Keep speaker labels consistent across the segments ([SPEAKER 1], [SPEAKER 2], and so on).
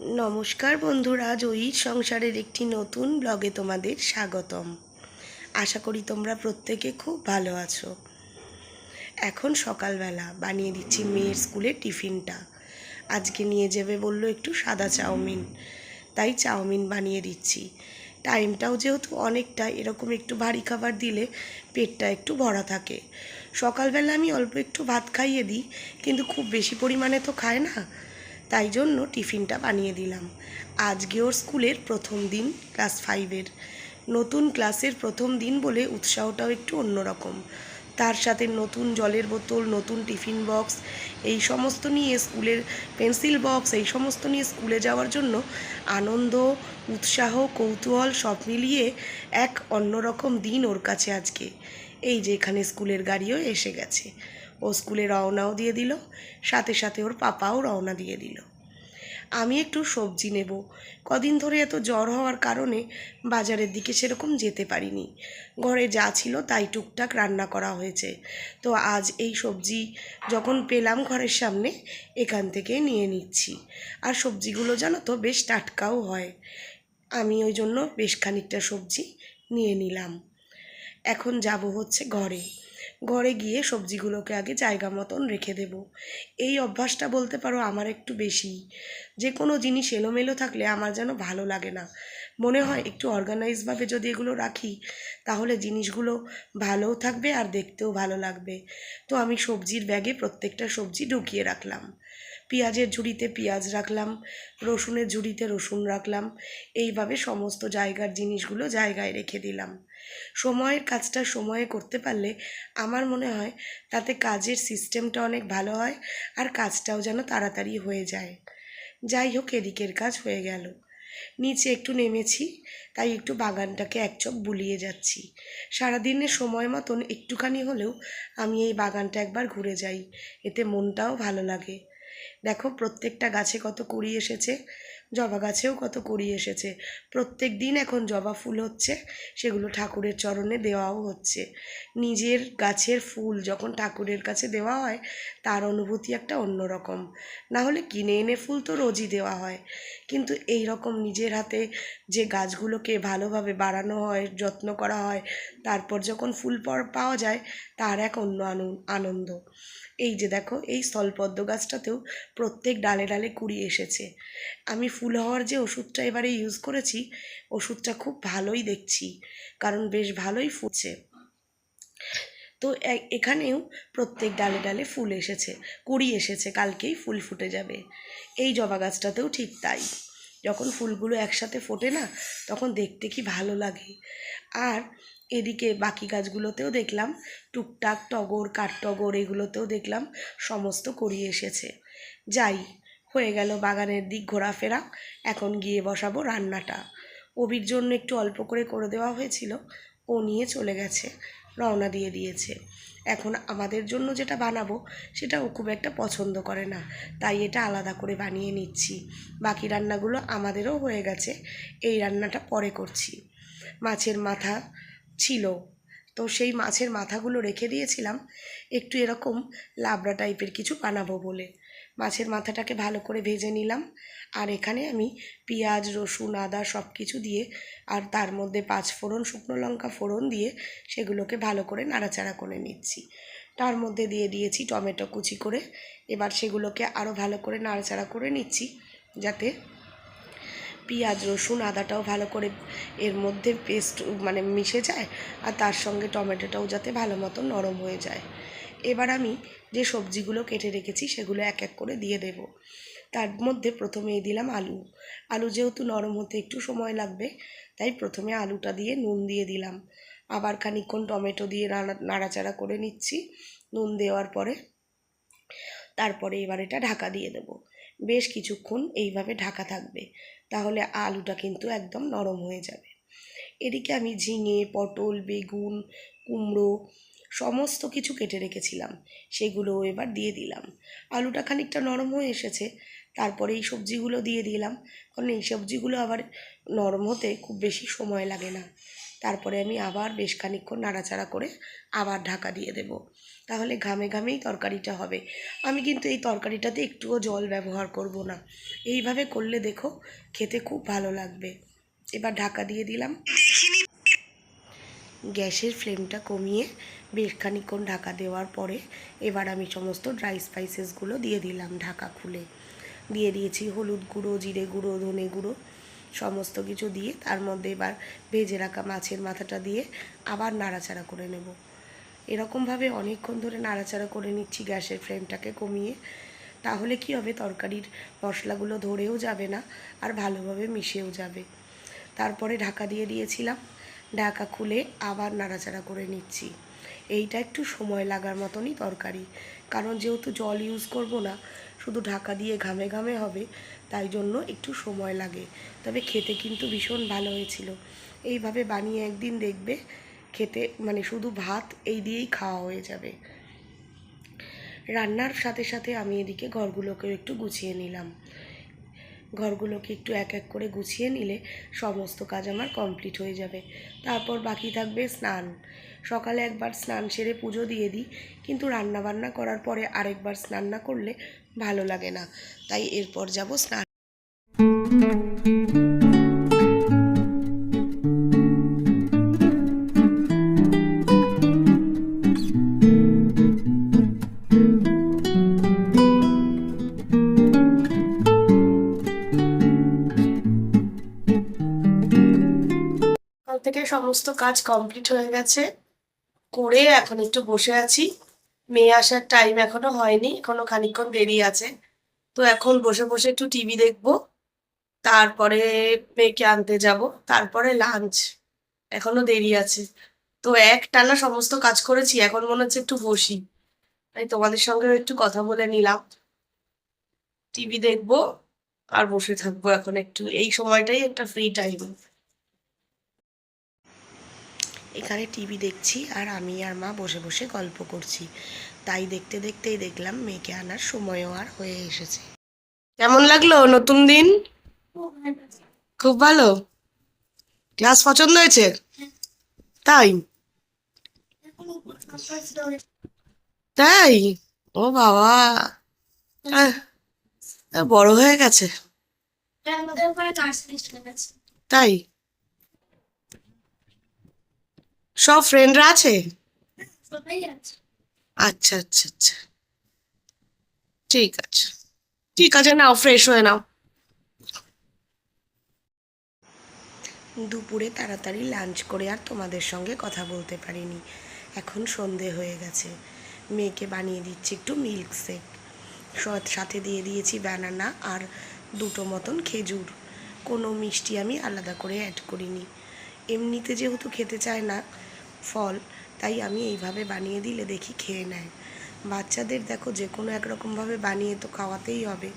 [SPEAKER 1] নমস্কার বন্ধুরা, জয়ীর সংসারের একটি নতুন ব্লগে তোমাদের স্বাগতম। আশা করি তোমরা প্রত্যেকে খুব ভালো আছো। এখন সকালবেলা বানিয়ে দিচ্ছি মেয়ের স্কুলের টিফিনটা। আজকে নিয়ে যাবে বলল একটু সাদা চাউমিন, তাই চাউমিন বানিয়ে দিচ্ছি। টাইমটাও যেহেতু অনেকটা, এরকম একটু ভারী খাবার দিলে পেটটা একটু ভরা থাকে। সকালবেলা আমি অল্প একটু ভাত খাইয়ে দিই, কিন্তু খুব বেশি পরিমাণে তো খায় না। তাই জন্য টিফিনটা বানিয়ে দিলাম। আজকে ওর স্কুলের প্রথম দিন, ক্লাস ফাইভের। নতুন ক্লাসের প্রথম দিন বলে উৎসাহটাও একটু অন্যরকম। তার সাথে নতুন জলের বোতল, নতুন টিফিন বক্স, এই সমস্ত নিয়ে স্কুলের পেন্সিল বক্স, এই সমস্ত নিয়ে স্কুলে যাওয়ার জন্য আনন্দ, উৎসাহ, কৌতূহল সব মিলিয়ে এক অন্যরকম দিন ওর কাছে আজকে। এই যে এখানে স্কুলের গাড়িও এসে গেছে। ও স্কুলে রওনাও দিয়ে দিল, সাথে সাথে ওর পাপাও রওনা দিয়ে দিল। আমি একটু সবজি নেব। কদিন ধরে এত জ্বর হওয়ার কারণে বাজারের দিকে সেরকম যেতে পারিনি। ঘরে যা ছিল তাই টুকটাক রান্না করা হয়েছে। তো আজ এই সবজি যখন পেলাম ঘরের সামনে, এখান থেকে নিয়ে নিচ্ছি। আর সবজিগুলো জানো তো বেশ টাটকাও হয়। আমি ওই জন্য বেশ খানিকটা সবজি নিয়ে নিলাম। এখন যাব হচ্ছে ঘরে। ঘরে গিয়ে সবজিগুলোকে আগে জায়গা মতন রেখে দেব। এই অভ্যাসটা বলতে পারো আমার একটু বেশি। যে কোনো জিনিস এলোমেলো থাকলে আমার যেন ভালো লাগে না। মনে হয় একটু অর্গানাইজভাবে যদি এগুলো রাখি, তাহলে জিনিসগুলো ভালোও থাকবে আর দেখতেও ভালো লাগবে। তো আমি সবজির ব্যাগে প্রত্যেকটা সবজি ঢুকিয়ে রাখলাম। পেঁয়াজের ঝুড়িতে পেঁয়াজ রাখলাম, রসুনের ঝুড়িতে রসুন রাখলাম, এইভাবে সমস্ত জায়গার জিনিসগুলো জায়গায় রেখে দিলাম। সময়ের কাজটা সময়ে করতে পারলে আমার মনে হয় তাতে কাজের সিস্টেমটা অনেক ভালো হয় আর কাজটাও যেন তাড়াতাড়ি হয়ে যায়। যাই হোক, এদিকের কাজ হয়ে গেল। নিচে একটু নেমেছি, তাই একটু বাগানটাকে এক চোখ বুলিয়ে যাচ্ছি। সারাদিনের সময় মতন একটুখানি হলেও আমি এই বাগানটা একবার ঘুরে যাই, এতে মনটাও ভালো লাগে। দেখো, প্রত্যেকটা গাছে কত কুড়ি এসেছে, জবা গাছেও কত কুড়ি এসেছে। প্রত্যেক দিন এখন জবা ফুল হচ্ছে, সেগুলো ঠাকুরের চরণে দেওয়াও হচ্ছে। নিজের গাছের ফুল যখন ঠাকুরের কাছে দেওয়া হয়, তার অনুভূতি একটা অন্যরকম। না হলে কিনে এনে ফুল তো রোজই দেওয়া হয়। কিন্তু এই রকম নিজের হাতে যে গাছগুলোকে ভালোভাবে বাড়ানো হয়, যত্ন করা হয়, তারপর যখন ফুল পাওয়া যায়, তার এক অন্য আনন- আনন্দ। এই যে দেখো, এই স্থলপদ্ম গাছটাতেও প্রত্যেক ডালে ডালে কুড়ি এসেছে। আমি ফুল হওয়ার যে ওষুধটা এবারে ইউজ করেছি, ওষুধটা খুব ভালোই দেখছি, কারণ বেশ ভালোই ফুটছে। তো এখানেও প্রত্যেক ডালে ডালে ফুল এসেছে, কুড়ি এসেছে, কালকেই ফুল ফুটে যাবে। এই জবা গাছটাতেও ঠিক তাই। যখন ফুলগুলো একসাথে ফোটে না, তখন দেখতে কি ভালো লাগে। আর এদিকে বাকি গাছগুলোতেও দেখলাম, টুকটাক টগর কাঠটগর এগুলোতেও দেখলাম সমস্ত করিয়ে এসেছে। যাই, হয়ে গেল বাগানের দিক ঘোরাফেরা, এখন গিয়ে বসাবো রান্নাটা। অবির জন্য একটু অল্প করে করে দেওয়া হয়েছিল, ও নিয়ে চলে গেছে, রওনা দিয়ে দিয়েছে। এখন আমাদের জন্য যেটা বানাবো, সেটা ও খুব একটা পছন্দ করে না, তাই এটা আলাদা করে বানিয়ে নিচ্ছি। বাকি রান্নাগুলো আমাদেরও হয়ে গেছে, এই রান্নাটা পরে করছি। মাছের মাথা ছিল। তো সেই মাছের মাথাগুলো রেখে দিয়েছিলাম, একটু এরকম লাবড়া টাইপের কিছু বানাবো বলে। মাছের মাথাটাকে ভালো করে ভেজে নিলাম, আর এখানে আমি পেঁয়াজ, রসুন, আদা সব কিছু দিয়ে, আর তার মধ্যে পাঁচ ফোড়ন, শুকনো লঙ্কা ফোড়ন দিয়ে সেগুলোকে ভালো করে নাড়াচাড়া করে নিচ্ছি। তার মধ্যে দিয়ে দিয়েছি টমেটো কুচি করে, এবার সেগুলোকে আরও ভালো করে নাড়াচাড়া করে নিচ্ছি, যাতে পেঁয়াজ, রসুন আদাটাও ভালো করে এর মধ্যে পেস্ট মানে মিশে যায় আর তার সঙ্গে টমেটোটাও যাতে ভালো মতো নরম হয়ে যায়। এবার আমি যে সবজিগুলো কেটে রেখেছি সেগুলো এক এক করে দিয়ে দেব। তার মধ্যে প্রথমেই দিলাম আলু। আলু যেহেতু নরম হতে একটু সময় লাগবে, তাই প্রথমে আলুটা দিয়ে নুন দিয়ে দিলাম। আবার খানিকক্ষণ টমেটো দিয়ে নাড়া, নাড়াচাড়া করে নিচ্ছি নুন দেওয়ার পরে। তারপরে এবার এটা ঢাকা দিয়ে দেব। বেশ কিছুক্ষণ এইভাবে ঢাকা থাকবে। তাহলে আলুটা কিন্তু একদম নরম হয়ে যাবে। এদিকে আমি ঝিঙে, পটল, বেগুন, কুমড়ো সমস্ত কিছু কেটে রেখেছিলাম, সেগুলো এবার দিয়ে দিলাম। আলুটা খানিকটা নরম হয়ে এসেছে, তারপরে এই সবজিগুলো দিয়ে দিলাম, কারণ এই সবজিগুলো আবার নরম হতে খুব বেশি সময় লাগে না। তারপরে আমি আবার বেশ খানিক্ষণ নাড়াচাড়া করে আবার ঢাকা দিয়ে দেব। তাহলে ঘামে ঘামেই তরকারিটা হবে। আমি কিন্তু এই তরকারিটাতে একটুও জল ব্যবহার করব না। এইভাবে করলে দেখো খেতে খুব ভালো লাগবে। এবার ঢাকা দিয়ে দিলাম। গ্যাসের ফ্লেমটা কমিয়ে বেশ খানিক্ষণ ঢাকা দেওয়ার পরে এবার আমি সমস্ত ড্রাই স্পাইসেসগুলো দিয়ে দিলাম ঢাকা খুলে। দিয়ে দিয়েছি হলুদ গুঁড়ো জিরে গুঁড়ো ধনে গুঁড়ো। সমস্ত কিছু দিয়ে তার মধ্যে এবার ভেজে রাখা মাছের মাথাটা দিয়ে আবার নাড়াচাড়া করে নেব। এরকমভাবে অনেকক্ষণ ধরে নাড়াচাড়া করে নিচ্ছি গ্যাসের ফ্লেমটাকে কমিয়ে। তাহলে কি হবে? তরকারির মশলাগুলো ধরেও যাবে না আর ভালোভাবে মিশেও যাবে। তারপরে ঢাকা দিয়ে দিয়েছিলাম। ঢাকা খুলে আবার নাড়াচাড়া করে নিচ্ছি। এইটা একটু সময় লাগার মতনই তরকারি। কারণ যেহেতু জল ইউজ করব না, শুধু ঢাকা দিয়ে ঘামে ঘামে হবে, তাই জন্য একটু সময় লাগে। তবে খেতে কিন্তু ভীষণ ভালো হয়েছিল। এইভাবে বানিয়ে একদিন দেখবে, খেতে মানে শুধু ভাত এই দিয়েই খাওয়া হয়ে যাবে। রান্নার সাথে সাথে আমি এদিকে ঘরগুলোকেও একটু গুছিয়ে নিলাম। ঘরগুলোকে একটু এক এক করে গুছিয়ে নিলে সমস্ত কাজ আমার কমপ্লিট হয়ে যাবে। তারপর বাকি থাকবে স্নান। সকালে একবার স্নান সেরে পুজো দিয়ে দিই, কিন্তু রান্নাবান্না করার পরে আরেকবার স্নান না করলে ভালো লাগে না। তাই এরপর যাব স্নান। সমস্ত কাজ কমপ্লিট হয়ে গেছে। করে এখন একটু বসে আছি। মেয়ে আসার টাইম এখনও হয়নি, এখনও খানিকক্ষণ দেরি আছে। তো এখন বসে বসে একটু টিভি দেখব। তারপরে মেয়েকে আনতে যাব। তারপরে লাঞ্চ এখনও দেরি আছে। তো এক টানা সমস্ত কাজ করেছি, এখন মনে হচ্ছে একটু বসি। তাই তোমাদের সঙ্গে একটু কথা বলে নিলাম। টিভি দেখব আর বসে থাকব এখন একটু। এই সময়টাই একটা ফ্রি টাইম এখানে টিভি দেখছি আর আমি আর মা বসে বসে গল্প করছি। তাই দেখতে দেখতেই দেখলাম মেয়েকে আনার সময়ও আর হয়ে এসেছে। কেমন লাগল নতুন দিন? খুব ভালো। ক্লাস পছন্দ হয়েছে? তাই? তাই? ও বাবা। বড় হয়ে গেছে। তাই? সব ফ্রেন্ডরা আছে? আচ্ছা আচ্ছা আচ্ছা। ঠিক আছে। ঠিক আছে নাও ফ্রেশ হয়ে নাও। দুপুরে তাড়াতাড়ি লাঞ্চ করে আর তোমাদের সঙ্গে কথা বলতে পারিনি। এখন সন্ধে হয়ে গেছে। মেয়েকে বানিয়ে দিচ্ছি একটু মিল্ক শেক সাথে দিয়ে দিয়েছি ব্যানানা আর দুটো মতন খেজুর। কোনো মিষ্টি আমি আলাদা করে অ্যাড করিনি। এমনিতে যেহেতু খেতে চায় না ফল। তাই আমি এইভাবে বানিয়ে দিলে দেখি খেয়ে নেয়। বাচ্চাদের দেখো যে কোনো একরকমভাবে বানিয়ে তো খাওয়াতেই হবে।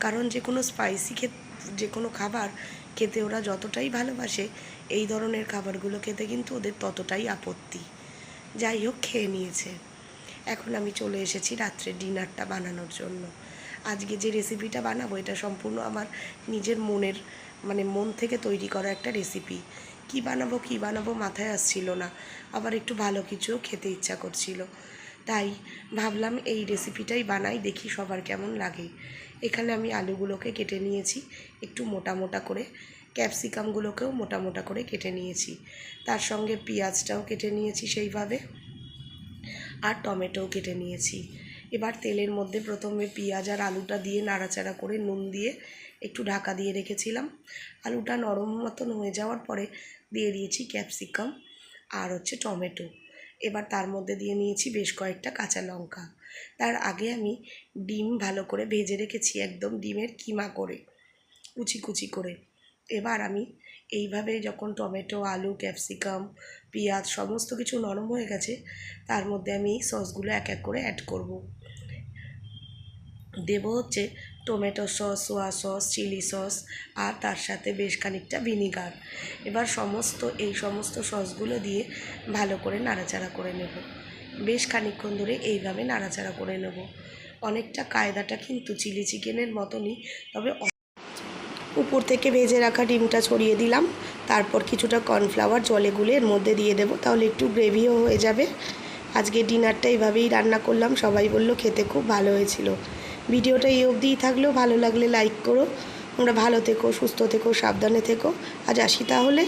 [SPEAKER 1] কারণ যে কোনো স্পাইসি খে যে কোনো খাবার খেতে ওরা যতটাই ভালোবাসে, এই ধরনের খাবারগুলো খেতে কিন্তু ওদের ততটাই আপত্তি। যাই হোক, খেয়ে নিয়েছে। এখন আমি চলে এসেছি রাত্রে ডিনারটা বানানোর জন্য। আজকে যে রেসিপিটা বানাবো, এটা সম্পূর্ণ আমার নিজের মনের মানে মন থেকে তৈরি করা একটা রেসিপি কি বানাবো কি বানাবো মাথায় আসছিল না। আবার একটু ভালো কিছুও খেতে ইচ্ছা করছিল। তাই ভাবলাম এই রেসিপিটাই বানাই, দেখি সবার কেমন লাগে। এখানে আমি আলুগুলোকে কেটে নিয়েছি, একটু মোটা মোটা করে। ক্যাপসিকামগুলোকেও মোটা মোটা করে কেটে নিয়েছি। তার সঙ্গে পেঁয়াজটাও কেটে নিয়েছি সেইভাবে। আর টমেটোও কেটে নিয়েছি। এবার তেলের মধ্যে প্রথমে পেঁয়াজ আর আলুটা দিয়ে নাড়াচাড়া করে নুন দিয়ে একটু ঢাকা দিয়ে রেখেছিলাম। আলুটা নরম মতন হয়ে যাওয়ার পরে দিয়ে দিয়েছি ক্যাপসিকাম আর হচ্ছে টমেটো। এবার তার মধ্যে দিয়ে নিয়েছি বেশ কয়েকটা কাঁচা লঙ্কা। তার আগে আমি ডিম ভালো করে ভেজে রেখেছি একদম ডিমের কিমা করে, কুচি কুচি করে। এবার আমি এইভাবে যখন টমেটো, আলু, ক্যাপসিকাম, পেঁয়াজ সমস্ত কিছু নরম হয়ে গেছে, তার মধ্যে আমি সসগুলো এক এক করে অ্যাড করব। দেব হচ্ছে tomato sauce, soya sauce, chilli sauce আর তার সাথে বেশ খানিকটা ভিনিগার। এবার সমস্ত, এই সমস্ত সসগুলো দিয়ে ভালো করে নাড়াচাড়া করে নেব। বেশ খানিকক্ষণ ধরে এইভাবে নাড়াচাড়া করে নেব। অনেকটা কায়দাটা কিন্তু চিলি চিকেনের মতনই, তবে উপর থেকে ভেজে রাখা ডিমটা ছড়িয়ে দিলাম। তারপর কিছুটা কর্নফ্লাওয়ার জলে গুলে এর মধ্যে দিয়ে দেবো, তাহলে একটু গ্রেভিও হয়ে যাবে। আজকে ডিনারটা এইভাবেই রান্না করলাম, সবাই বলল খেতে খুব ভালো হয়েছিল। ভিডিওটা এই অবধিই থাকলেও ভালো লাগলে লাইক করো। তোমরা ভালো থেকো, সুস্থ থেকো, সাবধানে থেকো। আজ আসি তাহলে।